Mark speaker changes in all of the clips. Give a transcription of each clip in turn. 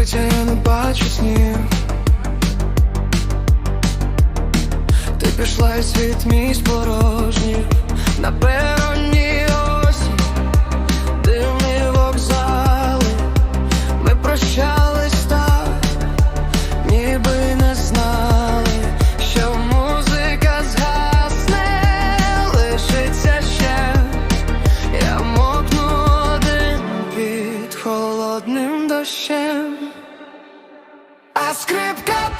Speaker 1: Укриття я не бачу снів. Ти пішла і світ мій спорожній Напевно скрипка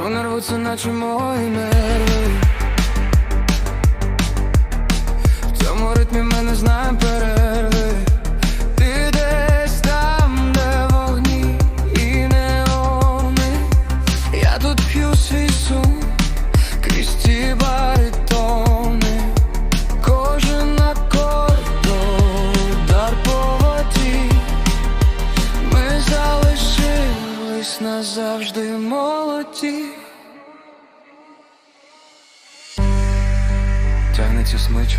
Speaker 1: Струни рвуться, наче мої нерви. В цьому ритмі ми не знаємо перерви. Ти десь там, де вогні і неони. Я тут п'ю свій сум крізь ці баритони. Кожен акорд удар по воді. Ми залишились назавжди молоді Тягнеться смич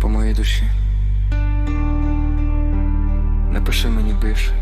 Speaker 1: по моїй душі. Не пиши мені більше.